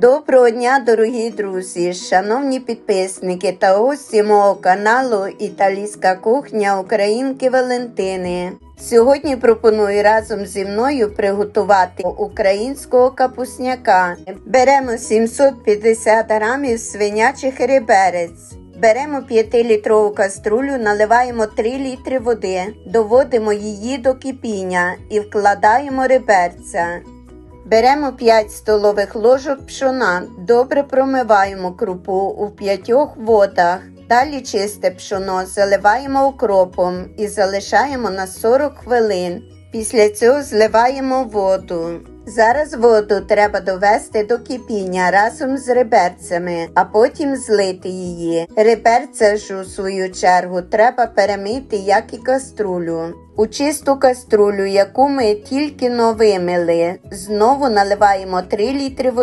Доброго дня, дорогі друзі, шановні підписники та гості мого каналу Італійська кухня Українки Валентини. Сьогодні пропоную разом зі мною приготувати українського капусняка. Беремо 750 грамів свинячих реберець. Беремо 5-літрову каструлю, наливаємо 3 літри води, доводимо її до кипіння і вкладаємо реберця. Беремо 5 столових ложок пшона, добре промиваємо крупу у п'ятьох водах. Далі чисте пшоно заливаємо окропом і залишаємо на 40 хвилин. Після цього зливаємо воду. Зараз воду треба довести до кипіння разом з реберцями, а потім злити її. Реберця ж у свою чергу треба перемити, як і каструлю. У чисту каструлю, яку ми тільки но вимили, знову наливаємо 3 літри води.